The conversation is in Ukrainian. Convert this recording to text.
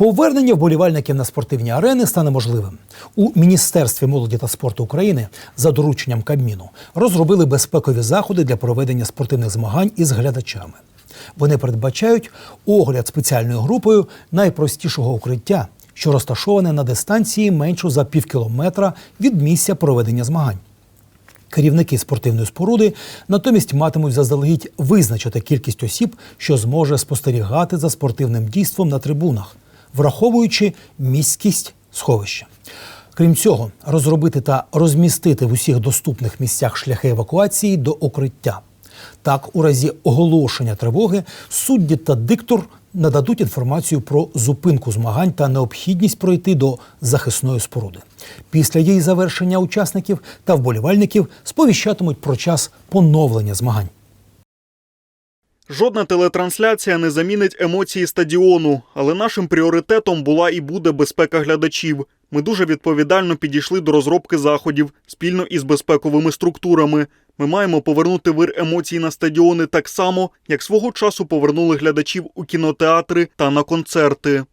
Повернення вболівальників на спортивні арени стане можливим. У Міністерстві молоді та спорту України за дорученням Кабміну розробили безпекові заходи для проведення спортивних змагань із глядачами. Вони передбачають огляд спеціальною групою найпростішого укриття, що розташоване на дистанції меншу за півкілометра від місця проведення змагань. Керівники спортивної споруди натомість матимуть заздалегідь визначити кількість осіб, що зможе спостерігати за спортивним дійством на трибунах, враховуючи міськість сховища. Крім цього, розробити та розмістити в усіх доступних місцях шляхи евакуації до укриття. Так, у разі оголошення тривоги судді та диктор нададуть інформацію про зупинку змагань та необхідність пройти до захисної споруди. Після її завершення учасників та вболівальників сповіщатимуть про час поновлення змагань. Жодна телетрансляція не замінить емоції стадіону, але нашим пріоритетом була і буде безпека глядачів. Ми дуже відповідально підійшли до розробки заходів спільно із безпековими структурами. Ми маємо повернути вир емоцій на стадіони так само, як свого часу повернули глядачів у кінотеатри та на концерти.